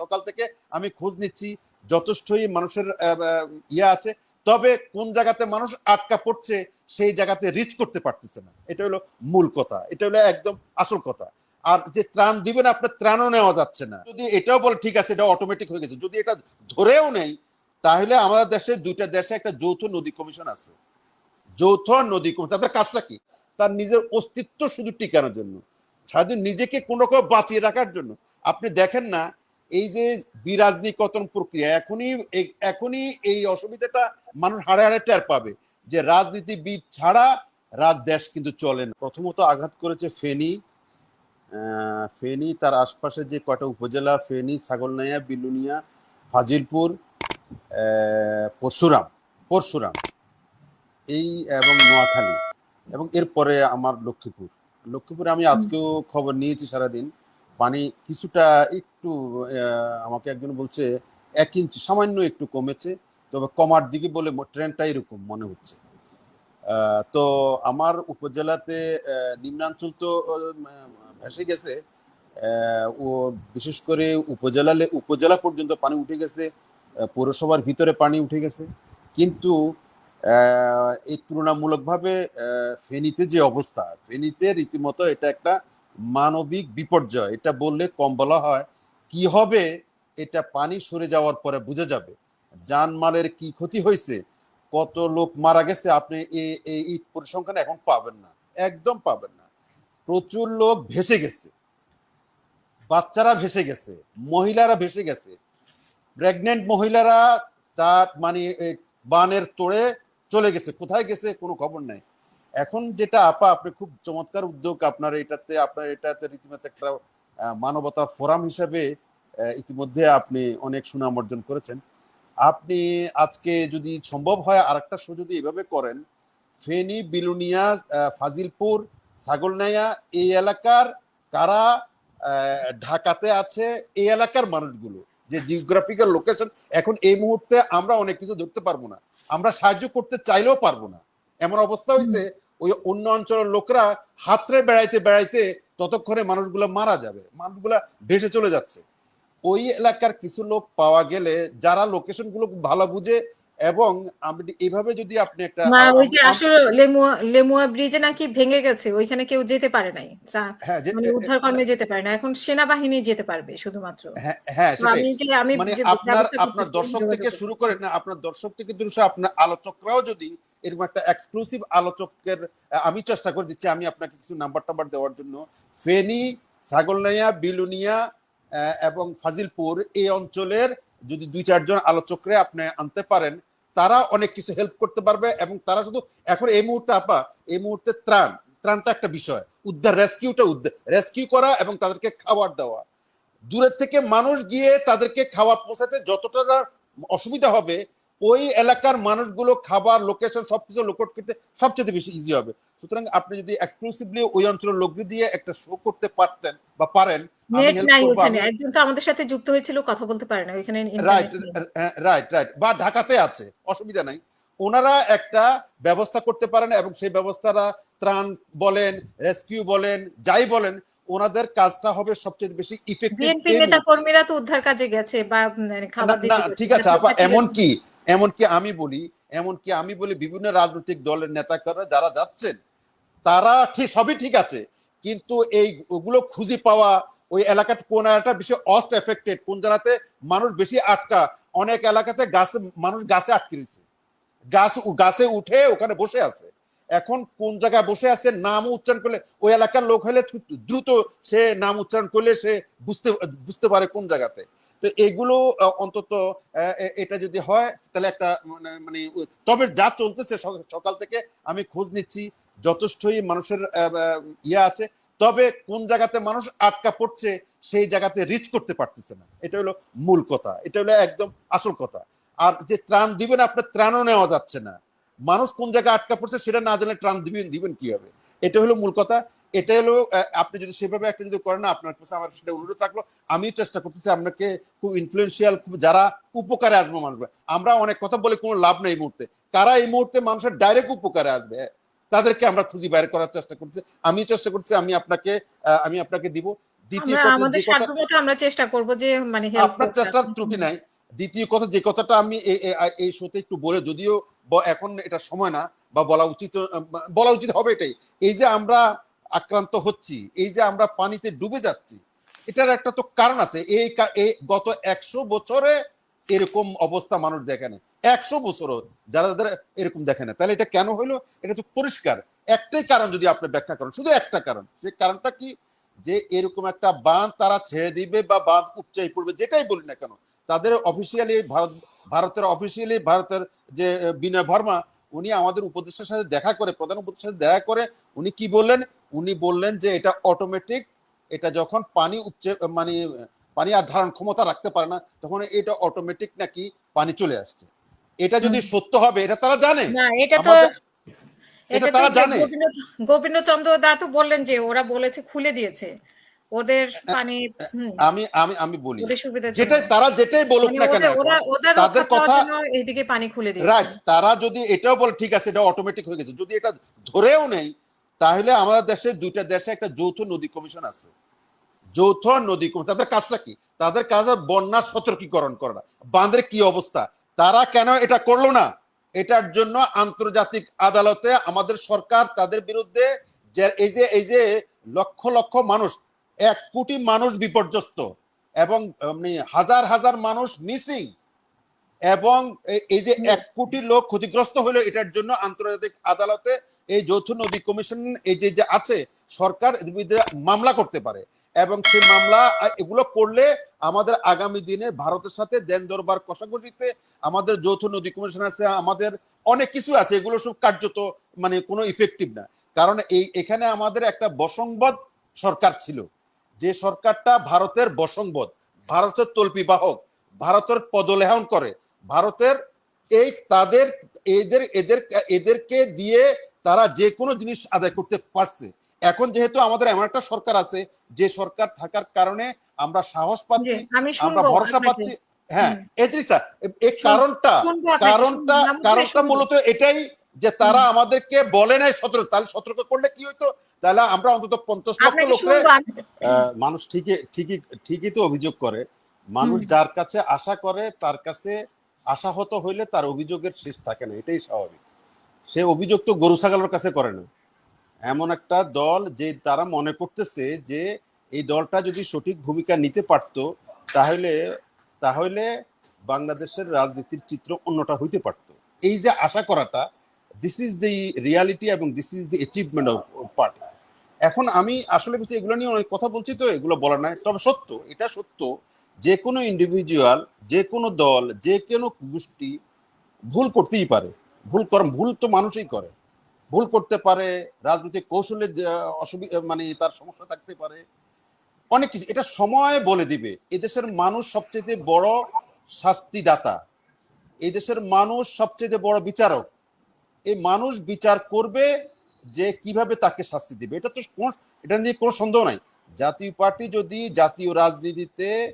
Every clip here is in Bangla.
সকাল থেকে আমি খোঁজ নিচ্ছি, যথেষ্টই মানুষের ইয়ে আছে। তবে কোন জায়গাতে মানুষ আটকা পড়ছে, সেই জায়গাতে রিচ করতে পারতেছে না। এটা হলো মূল কথা। এটা হলো একদম আসল কথা। আর যে ত্রাণ দিবেন, আপনার ত্রাণও নেওয়া যাচ্ছে না। যদি এটাও বলে, ঠিক আছে, এটা অটোমেটিক হয়ে গেছে। যদি এটা ধরেও নেই, তাহলে আমাদের দেশে, দুইটা দেশে একটা যৌথ নদী কমিশন আছে। যৌথ নদী কমিশন তাদের কাজটা কি? তার নিজের অস্তিত্ব শুধু টিকানোর জন্য। সারাদিন নিজেকে কোন রকম বাঁচিয়ে রাখার জন্য। আপনি দেখেন না এই যে বিরাজনীকতন প্রক্রিয়া এখনই এখনই এই অসুবিধাটা মানুষ হাড়ে হাড়ে টের পাবে যে রাজনীতিবিদ ছাড়া রাজ দেশ কিন্তু চলে না। প্রথমত আঘাত করেছে ফেনী। ফেনী তার আশপাশে যে কয়টা উপজেলা ফেনী ছাগলনাইয়া বিলুনিয়া ফাজিলপুর পরশুরাম পরশুরাম এই এবং নোয়াখালী এবং এরপরে আমার লক্ষ্মীপুর। লক্ষ্মীপুরে আমি আজকেও খবর নিয়েছি সারাদিন। পানি কিছুটা একটু আমাকে একজন বলছে, এক ইঞ্চি, সামান্য একটু কমেছে, তবে কমার দিকে বলে ট্রেনটা এরকম মনে হচ্ছে। তো আমার উপজেলাতে নিম্নাঞ্চল তো ভেসে গেছে ও, বিশেষ করে উপজেলা উপজেলা পর্যন্ত পানি উঠে গেছে পৌরসভার ভিতরে পানি উঠে গেছে, কিন্তু এই তুলনামূলকভাবে ফেনীতে যে অবস্থা, ফেনীতে রীতিমতো এটা একটা মানবিক বিপর্যয়, এটা বললে কম বলা হয়, কি হবে? এটা পানি সরে যাওয়ার পরে বুঝে যাবে। জানমালের কি ক্ষতি হয়েছে? কত লোক মারা গেছে? আপনি এই পরিসংখ্যান এখন পাবেন না, একদম পাবেন না। প্রচুর লোক ভেসে গেছে। বাচ্চারা ভেসে গেছে, মহিলারা ভেসে গেছে। প্রেগনেন্ট মহিলারা তার মানে বানের তোড়ে চলে গেছে, কোথায় গেছে কোনো খবর নাই। এখন যেটা আপা আপনি খুব চমৎকার উদ্যোগ আপনার এটাতে আপনার এটাতে রীতিমতো একটা আহ, মানবতার ফোরাম হিসাবে ইতিমধ্যে আপনি অনেক সুনাম অর্জন করেছেন। আপনি আজকে যদি সম্ভব হয় আরেকটা শো যদি এভাবে করেন ফেনী বিলুনিয়া ফাজিলপুর ছাগলনাইয়া এই এলাকার কারা ঢাকাতে আছে এই এলাকার মানুষগুলো যে জিওগ্রাফিক্যাল লোকেশন এখন এই মুহূর্তে আমরা অনেক কিছু ধরতে পারব না। আমরা সাহায্য করতে চাইলেও পারব না। এমন অবস্থা হয়েছে ওই অন্য অঞ্চলের লোকরা হাতরে বেড়াইতে বেড়াইতে ততক্ষণে মানুষগুলো মারা যাবে মানুষগুলা ভেসে চলে যাচ্ছে। ওই এলাকার কিছু লোক পাওয়া গেলে যারা লোকেশনগুলো ভালো বুঝে এবং এইভাবে যদি আপনি একটা ওই যে আসলে লেমুয়া লেমুয়া ব্রিজে নাকি ভেঙে গেছে ওইখানে কেউ যেতে পারে নাই। হ্যাঁ মানে উদ্ধার কর্মে যেতে পারে না এখন সেনাবাহিনী যেতে পারবে শুধুমাত্র। হ্যাঁ হ্যাঁ আমি মানে আপনার আপনার দর্শক থেকে শুরু করে না আপনার দর্শক থেকে দূর আপনার আলোচকরাও যদি এরকম একটা এক্সক্লুসিভ আলোচকের, আমি চেষ্টা করে দিচ্ছি, আমি আপনাকে কিছু নাম্বার টাম্বার দেওয়ার জন্য। ফেনী ছাগলনাইয়া বিলুনিয়া এবং ফাজিলপুর, এই অঞ্চলের যদি দুই চারজন আলোচকরে আপনি আনতে পারেন, তারা অনেক কিছু হেল্প করতে পারবে এবং তারা শুধু, এখন এই মুহূর্তে আপা, এই মুহূর্তে ত্রাণ, ত্রাণটা একটা বিষয়। উদ্ধার রেস্কিউটা উদ্ধার রেস্কিউ করা এবং তাদেরকে খাবার দেওয়া। দূরের থেকে মানুষ গিয়ে তাদেরকে খাবার পৌঁছাতে যতটা অসুবিধা হবে ওই এলাকার মানুষগুলো খাবার লোকেশন সবকিছু লোকট করতে সবচেয়ে বেশি ইজি হবে। সুতরাং আপনি যদি এক্সক্লুসিভলি ওই অঞ্চলের লোকদের দিয়ে একটা শো করতে পারতেন বা পারেন একজন তো আমাদের সাথে যুক্ত হয়েছিল কথা বলতে পারে না ওইখানে রাইট রাইট রাইট বা ঢাকাতে আছে অসুবিধা নাই। ওনারা একটা ব্যবস্থা করতে পারেন এবং সেই ব্যবস্থাটা ত্রাণ বলেন রেস্কিউ বলেন যাই বলেন ওনাদের কাজটা হবে সবচেয়ে বেশি ইফেক্টিভ বিএনপি নেতা কর্মীরা তো উদ্ধার কাজে গেছে বা খাবার না দিতে না গেছে। ঠিক আছে আপা এমন কি এমন কি আমি বলি, এমনকি আমি বলি বিভিন্ন রাজনৈতিক দলের নেতাকর্মীরা যারা যাচ্ছেন, তারা ঠিক, সবই ঠিক আছে। কিন্তু এই ওগুলো খুঁজে পাওয়া, ওই এলাকাটা কোন এলাকাটা বেশি অস্ট এফেক্টেড কোন জায়গাতে মানুষ বেশি আটকা, অনেক এলাকাতে গাছে, মানুষ গাছে আটকে রয়েছে। গাছ, গাছে উঠে ওখানে বসে আছে। এখন কোন জায়গায় বসে আছে নাম উচ্চারণ করলে, ওই এলাকার লোক হলে দ্রুত সে নাম উচ্চারণ করলে সে বুঝতে বুঝতে পারে কোন জায়গাতে। তো এগুলো অন্তত এটা যদি হয়, তাহলে একটা মানে মানে তবে যা চলতেছে সকাল থেকে আমি খোঁজ নিচ্ছি, যথেষ্টই মানুষের ইয়ে আছে, তবে কোন জায়গাতে মানুষ আটকা পড়ছে, সেই জায়গাতে রিচ করতে পারতেছে না। এটা হলো মূল কথা, এটা হলো একদম আসল কথা। আর যে ত্রাণ দিবেন, আপনার ত্রাণও নেওয়া যাচ্ছে না। মানুষ কোন জায়গায় আটকা পড়ছে, সেটা না জানলে ত্রাণ দিবেন দিবেন কীভাবে? এটা হলো মূল কথা। এটা হলো আপনি যদি সেভাবে একটা যদি করেন আপনার কাছে আমার সেটা অনুরোধ থাকল আমি চেষ্টা করতেছি আপনাকে খুব ইনফ্লুয়েন্সিয়াল খুব যারা উপকারে আসবে মানুষ আমরা অনেক কথা বলে কোনো লাভ নেই এই মুহূর্তে। কারা এই মুহূর্তে মানুষের ডাইরেক্ট উপকারে আসবে? তাদেরকে আমরা খুঁজি বাইরে করার চেষ্টা করছি আমি চেষ্টা করছি আমি আপনাকে আমি আপনাকে দিব। দ্বিতীয় কথা আমরা চেষ্টা করব যে মানে আপনার চেষ্টার ত্রুটি নাই। দ্বিতীয় কথা যে কথাটা আমি এই শোতে একটু বলে যদিও এখন এটা সময় না বা বলা উচিত বলা উচিত হবে এটাই। এই যে আমরা আক্রান্ত হচ্ছি, এই যে আমরা পানিতে ডুবে যাচ্ছি, এটার একটা তো কারণ আছে। এই গত একশো বছরে এরকম অবস্থা মানুষ দেখে না একশো বছরও যারা যারা এরকম দেখে না তাহলে এটা কেন হলো এটা তো পরিষ্কার। একটাই কারণ যদি আপনি ব্যাখ্যা করেন, শুধু একটা কারণ। সেই কারণটা কি? যে এরকম একটা বাঁধ তারা ছেড়ে দিবে বা বাঁধ উপচাই পড়বে, যেটাই বলি না কেন, তাদের অফিসিয়ালি ভারত, ভারতের অফিসিয়ালি ভারতের যে বিনয় ভর্মা উনি আমাদের উপদেষ্টার সাথে দেখা করে প্রধান উপদেষ্টার সাথে দেখা করে উনি কি বললেন? উনি বললেন যে এটা অটোমেটিক এটা যখন পানি উপচে মানে পানি আর ধারণ ক্ষমতা রাখতে পারে না তখন এটা অটোমেটিক নাকি পানি চলে আসছে। এটা যদি সত্য হবে এটা তারা জানে। না এটা তো এটা তারা জানে। গোবিন্দ- গোবিন্দচন্দ্র দা তো বললেন যে ওরা বলেছে খুলে দিয়েছে। ওদের পানি আমি আমি আমি বলি। যেটাই তারা যেটাই বলুক মানে না কেন তাদের কথা- এইদিকে পানি খুলে দিয়েছে। রাইট তারা যদি এটাও বলে ঠিক আছে এটা অটোমেটিক হয়ে গেছে। যদি এটা ধরেও নেই তাহলে আমাদের দেশে দুইটা দেশে একটা যৌথ নদী কমিশন আছে। যৌথ নদী কমিশন তাদের কাজটা কি? তাদের কাজ বন্যা সতর্কীকরণ করা। বাঁধের কি অবস্থা? তারা কেন এটা করল না? এটার জন্য আন্তর্জাতিক আদালতে আমাদের সরকার তাদের বিরুদ্ধে এই যে এই যে লক্ষ লক্ষ মানুষ এক কোটি মানুষ বিপর্যস্ত এবং মানে হাজার হাজার মানুষ মিসিং এবং এই যে এক কোটি লোক ক্ষতিগ্রস্ত হলো এটার জন্য আন্তর্জাতিক আদালতে এই যৌথ নদী কমিশন এই যে যে আছে সরকার মামলা করতে পারে এবং সেই মামলা এগুলো করলে আমাদের আগামী দিনে ভারতের সাথে দেন দরবার কষাকষিতে আমাদের যৌথ নদী কমিশন আছে আমাদের অনেক কিছু আছে এগুলো সব কার্যত মানে কোনো ইফেক্টিভ না। কারণ এই এখানে আমাদের একটা বসংবদ সরকার ছিল। যে সরকারটা ভারতের বসংবদ ভারতের তল্পি বাহক ভারতের পদলেহন করে ভারতের এই তাদের এদের এদের এদেরকে দিয়ে তারা যে কোনো জিনিস আদায় করতে পারছে। এখন যেহেতু আমাদের এমন একটা সরকার আছে যে সরকার থাকার কারণে আমরা সাহস পাচ্ছি আমরা ভরসা পাচ্ছি হ্যাঁ এই জিনিসটা এই কারণটা কারণটা কারণটা মূলত এটাই যে তারা আমাদেরকে বলে নাই সতর্ক তাহলে সতর্ক করলে কি হইতো? তাহলে আমরা অন্তত পঞ্চাশ লক্ষ লোকরে মানুষ ঠিকই ঠিকই ঠিকই তো অভিযোগ করে। মানুষ যার কাছে আশা করে তার কাছে আশাহত হইলে তার অভিযোগের শেষ থাকে না এটাই স্বাভাবিক। সে অভিযোগ তো গরু ছাগলের কাছে করে না। এমন একটা দল যে তারা মনে করতেছে যে এই দলটা যদি সঠিক ভূমিকা নিতে পারত তাহলে তাহলে বাংলাদেশের রাজনীতির চিত্র অন্যটা হইতে পারত। এই যে আশা করাটা দিস ইজ দি রিয়ালিটি এবং this is the achievement of party এখন আমি আসলে কিছু এগুলো নিয়ে অনেক কথা বলছি তো, এগুলো বলার নাই। তবে সত্য, এটা সত্য, যে কোনো ইন্ডিভিজুয়াল যে কোনো দল, যে কোনো গোষ্ঠী ভুল করতেই পারে। ভুল কর, ভুল তো মানুষই করে। ভুল করতে পারে, রাজনৈতিক কৌশলে অসুবিধা মানে তার সমস্যা থাকতে পারে। অনেক কিছু, এটা সময় বলে দিবে। এদেশের মানুষ সবচেয়ে বড় শাস্তিদাতা। এদেশের মানুষ সবচেয়ে বড় বিচারক। এই মানুষ বিচার করবে যে কীভাবে তাকে শাস্তি দিবে। এটা তো কোন- এটা নিয়ে কোনো সন্দেহ নাই। জাতীয় পার্টি যদি জাতীয় রাজনীতিতে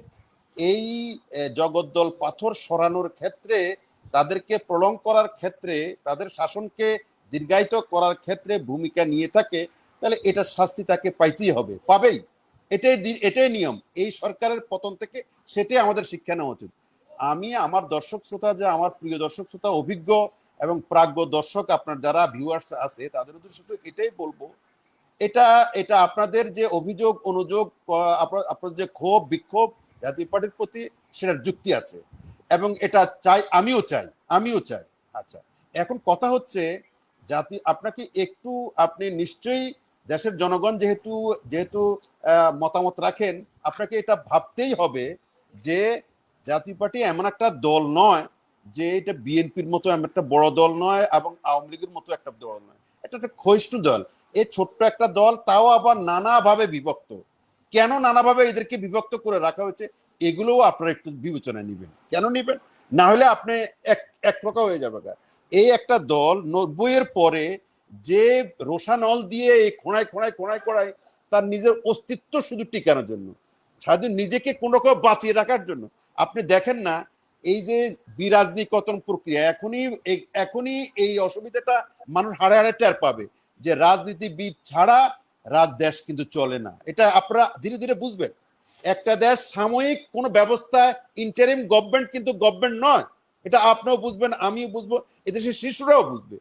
এই জগদ্দল পাথর সরানোর ক্ষেত্রে, তাদেরকে প্রলং করার ক্ষেত্রে, তাদের শাসনকে দীর্ঘায়িত করার ক্ষেত্রে ভূমিকা নিয়ে থাকে, তাহলে এটা শাস্তি তাকে পাইতেই হবে। পাবেই। এটাই এটাই নিয়ম। এই সরকারের পতন থেকে সেটাই আমাদের শিক্ষা নেওয়া উচিত। আমি, আমার দর্শক শ্রোতা যে আমার প্রিয় দর্শক শ্রোতা, অভিজ্ঞ এবং প্রাজ্ঞ দর্শক আপনার যারা ভিউয়ার্স আছে, তাদের শুধু এটাই বলব, এটা এটা আপনাদের যে অভিযোগ, অনুযোগ আপনার যে ক্ষোভ, বিক্ষোভ, জাতীয় পার্টির প্রতি সেটার যুক্তি আছে। এবং এটা চাই, আমিও চাই আমিও চাই। আচ্ছা এখন কথা হচ্ছে জাতি, আপনাকে একটু, আপনি নিশ্চয়ই দেশের জনগণ যেহেতু যেহেতু মতামত রাখেন, আপনাকে এটা ভাবতেই হবে যে জাতীয় পার্টি এমন একটা দল নয় যে এটা বিএনপির মতো একটা বড় দল নয় এবং আওয়ামী লীগের মতো একটা দল নয়। এটা একটা ক্ষয়িষ্ণু দল। এই ছোট্ট একটা দল, তাও আবার নানাভাবে বিভক্ত। কেন নানাভাবে এদেরকে বিভক্ত করে রাখা হয়েছে, এগুলোও আপনারা একটু বিবেচনায় নেবেন। কেন নেবেন? না হলে আপনি এক এক প্রকার হয়ে যাবে। এই একটা দল নব্বই এর পরে যে রোশানল দিয়ে এই খোঁড়ায় খোঁড়ায় খোঁড়ায় খোঁড়ায় তার নিজের অস্তিত্ব শুধু টিকানোর জন্য। সারাদিন নিজেকে কোন রকম বাঁচিয়ে রাখার জন্য। আপনি দেখেন না এই যে বিরাজনীকতন প্রক্রিয়া, এখনই এখনই এই অসুবিধাটা মানুষ হাড়ে হাড়ে টের পাবে যে রাজনীতিবিদ ছাড়া রাজ দেশ কিন্তু চলে না। এটা আপনারা ধীরে ধীরে বুঝবেন। একটা দেশ সাময়িক কোনো ব্যবস্থা ইন্টারিম গভর্নমেন্ট কিন্তু গভর্নমেন্ট নয়। এটা আপনিও বুঝবেন, আমিও বুঝব, এদেশের শিশুরাও বুঝবে।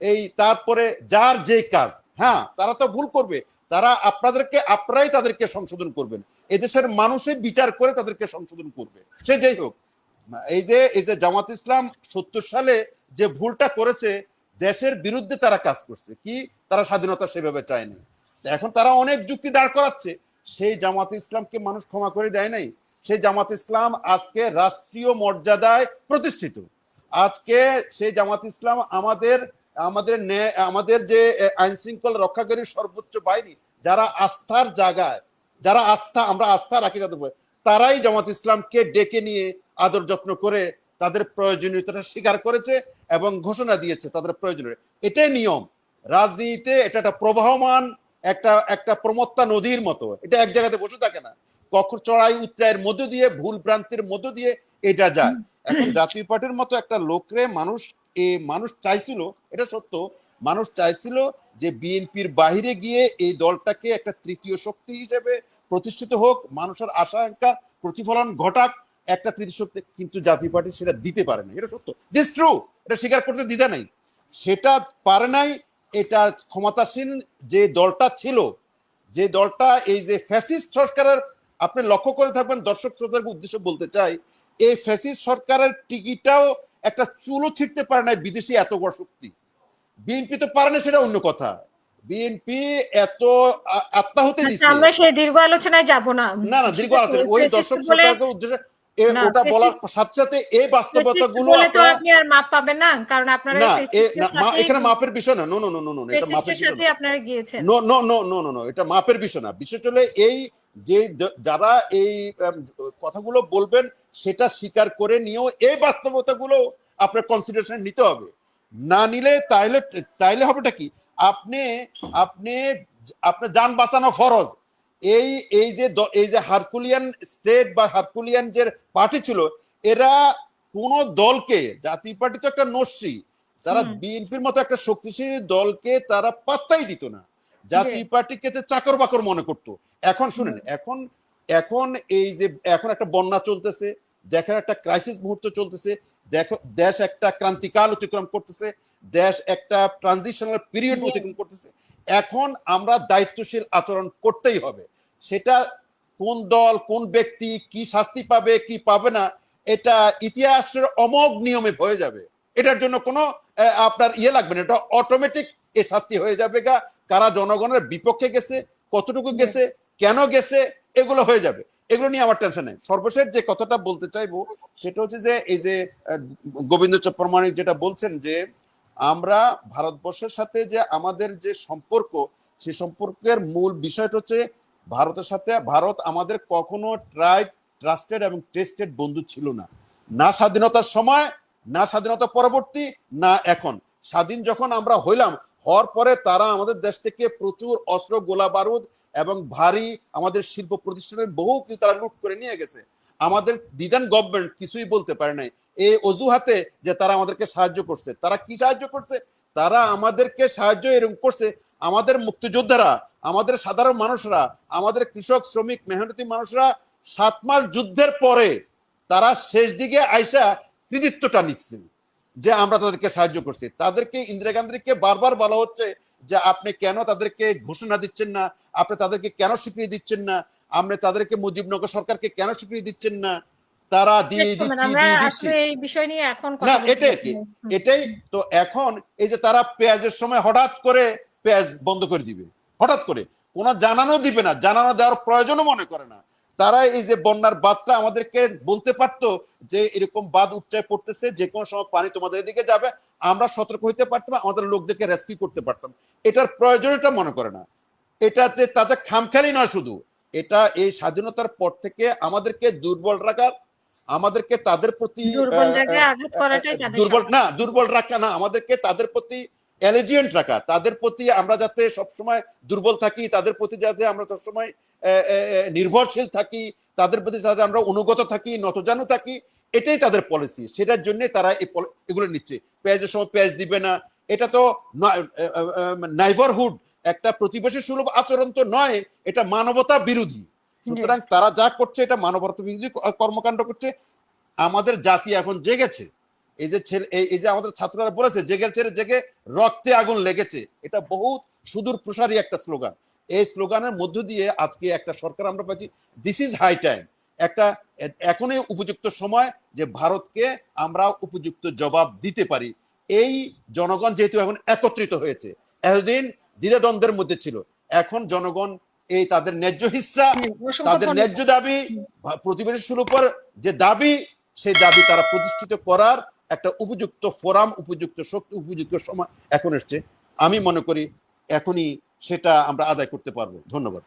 এই তারপরে যার যে কাজ হ্যাঁ তারা তো ভুল করবে। তারা আপনাদেরকে, আপনারাই তাদেরকে সংশোধন করবেন। এদেশের মানুষই বিচার করে তাদেরকে সংশোধন করবে। সে যাই হোক। এই যে এই যে জামাত ইসলাম সত্তর সালে যে ভুলটা করেছে, দেশের বিরুদ্ধে তারা কাজ করছে। কি? তারা স্বাধীনতা সেভাবে চায়নি। এখন তারা অনেক যুক্তি দাঁড় করাচ্ছে। সেই জামাত ইসলামকে মানুষ ক্ষমা করে দেয় নাই। সেই জামাত ইসলাম আজকে রাষ্ট্রীয় মর্যাদায় প্রতিষ্ঠিত। আজকে সেই জামাত ইসলাম আমাদের আমাদের আমাদের যে আইন শৃঙ্খলা রক্ষাকারী সর্বোচ্চ বাহিনী, যারা আস্থার জায়গায়, যারা আস্থা, আমরা আস্থা রাখি তাদের তারাই জামাত ইসলামকে ডেকে নিয়ে আদর যত্ন করে তাদের প্রয়োজনীয়তাটা স্বীকার করেছে এবং ঘোষণা দিয়েছে তাদের প্রয়োজনীয় এটাই নিয়ম। রাজনীতিতে এটা একটা প্রবাহমান, একটা একটা প্রমত্তা নদীর মতো। এটা এক জায়গাতে বসে থাকে না। কখন চড়াই উত্তরায়ের মধ্য দিয়ে, ভুল ভ্রান্তির মধ্য দিয়ে এটা যায়। এখন জাতীয় পার্টির মতো একটা লোকরে মানুষ, এ মানুষ চাইছিল, এটা সত্য, মানুষ চাইছিল যে বিএনপির বাহিরে গিয়ে এই দলটাকে একটা তৃতীয় শক্তি হিসেবে প্রতিষ্ঠিত হোক, মানুষের আশা আকাঙ্ক্ষা প্রতিফলন ঘটাক একটা তৃতীয় শক্তি কিন্তু জাতীয় পার্টি সেটা দিতে পারে না এটা সত্য। দিস ট্রু এটা স্বীকার করতে দ্বিধা নাই। সেটা পারে নাই এটা ক্ষমতাসীন যে দলটা ছিল যে দলটা এই যে ফ্যাসিস্ট সরকারের আপনি লক্ষ্য করে থাকবেন দর্শক শ্রোতাদের উদ্দেশ্যে বলতে চাই এই ফ্যাসিস্ট সরকারের টিকিটাও একটা চুলো ছিটতে পারে না বিদেশি এত বড় শক্তি। বিএনপি তো পারে না সেটা অন্য কথা। বিএনপি এত আত্মাহুতি দিচ্ছে আমরা সেই দীর্ঘ আলোচনায় যাব না। না না দীর্ঘ আলোচনা ওই দর্শক শ্রোতাদের উদ্দেশ্যে ওটা বলার সাথে সাথে এই বাস্তবতা গুলো আপনি আর মাপ পাবেন না কারণ আপনারা এখানে মাপের বিষয় না নো নো নো নো এটা মাপের বিষয় আপনারা গিয়েছেন। No no no no no no এটা মাপের বিষয় না। বিষয় হলে এই যে যারা এই কথাগুলো বলবেন সেটা স্বীকার করে নিয়েও এই বাস্তবতাগুলো আপনার কনসিডারেশন নিতে হবে। না নিলে তাহলে তাইলে হবেটা কি? আপনি আপনি আপনার যান বাঁচানো ফরজ। এই এই যে এই যে হারকুলিয়ান স্টেট বা হারকুলিয়ান যে পার্টি ছিল এরা কোন দলকে জাতীয় পার্টি তো একটা নস্যি তারা বিএনপির মতো একটা শক্তিশালী দলকে তারা পাত্তাই দিত না। জাতীয় পার্টিকে তো চাকর বাকর মনে করতো। এখন শুনেন এখন এখন এই যে এখন একটা বন্যা চলতেছে দেখেন একটা ক্রাইসিস মুহূর্ত চলতেছে দেখো দেশ একটা ক্রান্তিকাল অতিক্রম করতেছে দেশ একটা ট্রানজিশনাল পিরিয়ড অতিক্রম করতেছে। এখন আমরা দায়িত্বশীল আচরণ করতেই হবে। সেটা কোন দল, কোন ব্যক্তি কি শাস্তি পাবে, কি পাবে না, এটা ইতিহাসের অমোঘ নিয়মে হয়ে যাবে। এটার জন্য কোনো আপনার ইয়ে লাগবে না। এটা অটোমেটিক এ শাস্তি হয়ে যাবে গা। কারা জনগণের বিপক্ষে গেছে, কতটুকু গেছে, কেন গেছে, এগুলো হয়ে যাবে। এগুলো নিয়ে আমার টেনশন নেই। সর্বশেষ যে কথাটা বলতে চাইব, সেটা হচ্ছে যে, এই যে গোবিন্দ চপ্রমাণিক যেটা বলছেন যে আমরা ভারতবর্ষের সাথে যে আমাদের যে সম্পর্ক, সে সম্পর্কের মূল বিষয়টা হচ্ছে ভারতের সাথে, ভারত আমাদের কখনো ট্রাই ট্রাস্টেড এবং টেস্টেড বন্ধু ছিল না। না স্বাধীনতার সময়, না স্বাধীনতা পরবর্তী, না এখন। স্বাধীন যখন আমরা হইলাম, হওয়ার পরে তারা আমাদের দেশ থেকে প্রচুর অস্ত্র, গোলা বারুদ এবং ভারী আমাদের শিল্প প্রতিষ্ঠানের বহু কিছু তারা লুট করে নিয়ে গেছে। আমাদের দিদান গভর্নমেন্ট কিছুই বলতে পারে নাই। এই অজুহাতে যে তারা আমাদেরকে সাহায্য করছে, তারা কি সাহায্য করছে? তারা আমাদেরকে সাহায্য এরকম করছে, আমাদের মুক্তিযোদ্ধারা, আমাদের সাধারণ মানুষরা, আমাদের কৃষক, শ্রমিক, মেহনতি মানুষরা সাত মাস যুদ্ধের পরে তারা শেষ দিকে আইসা কৃতিত্বটা নিচ্ছেন যে আমরা তাদেরকে সাহায্য করছি। তাদেরকে ইন্দিরা গান্ধীকে বারবার বলা হচ্ছে যে আপনি কেন তাদেরকে ঘোষণা দিচ্ছেন না? আপনি তাদেরকে কেন স্বীকৃতি দিচ্ছেন না? আপনি তাদেরকে মুজিবনগর সরকারকে কেন স্বীকৃতি দিচ্ছেন না? তারা দিয়ে দিচ্ছি দিয়ে দিচ্ছি। এই বিষয় নিয়ে এখন না এটাই কি? এটাই তো এখন এই যে তারা পেঁয়াজের সময় হঠাৎ করে পেঁয়াজ বন্ধ করে দিবে। হঠাৎ করে। কোনো জানানো দিবে না জানানো দেওয়ার প্রয়োজনও মনে করে না। তারা এই যে বন্যার বাদটা আমাদেরকে বলতে পারতো যে এরকম বাদ উচ্চায় পড়তেছে যে কোনো সময় পানি তোমাদের এদিকে যাবে আমরা সতর্ক হইতে পারতাম আমাদের লোকদেরকে রেস্কিউ করতে পারতাম। এটার প্রয়োজনীয়তা মনে করে না। এটাতে তাদের খামখেয়ালি নয় শুধু এটা এই স্বাধীনতার পর থেকে আমাদেরকে দুর্বল রাখার আমাদেরকে তাদের প্রতি দুর্বল। না দুর্বল রাখা না আমাদেরকে তাদের প্রতি এলিজিয়েন্ট রাখা তাদের প্রতি আমরা যাতে সবসময় দুর্বল থাকি তাদের প্রতি যাতে আমরা সবসময় নির্ভরশীল থাকি তাদের প্রতি যাতে আমরা অনুগত থাকি নতজানু থাকি এটাই তাদের পলিসি সেটার জন্য তারা এই এগুলো নিচ্ছে পেঁয়াজের সময় পেঁয়াজ দিবে না এটা তো নাইবারহুড একটা প্রতিবেশী সুলভ আচরণ তো নয় এটা মানবতা বিরোধী। সুতরাং তারা যা করছে এটা মানবতা বিরোধী কর্মকাণ্ড করছে। আমাদের জাতি এখন জেগেছে। এই যে ছেলে এই- যে আমাদের ছাত্ররা বলেছে জেগে ছেড়ে জেগে রক্তে আগুন লেগেছে। এটা বহুত সুদূর প্রসারী একটা স্লোগান। এই স্লোগানের মধ্য দিয়ে আজকে একটা সরকার আমরা পাচ্ছি দিস ইজ হাই টাইম একটা এখনই উপযুক্ত সময় যে ভারতকে আমরা উপযুক্ত জবাব দিতে পারি। এই জনগণ যেহেতু এখন একত্রিত হয়েছে এতদিন দ্বিধাদ্বন্দ্বের মধ্যে ছিল। এখন জনগণ এই তাদের ন্যায্য হিস্সা তাদের ন্যায্য দাবি প্রতিবেশী শুরু উপর যে দাবি সেই দাবি তারা প্রতিষ্ঠিত করার একটা উপযুক্ত ফোরাম উপযুক্ত শক্তি উপযুক্ত সময় এখন এসছে। আমি মনে করি এখনই সেটা আমরা আদায় করতে পারব। ধন্যবাদ।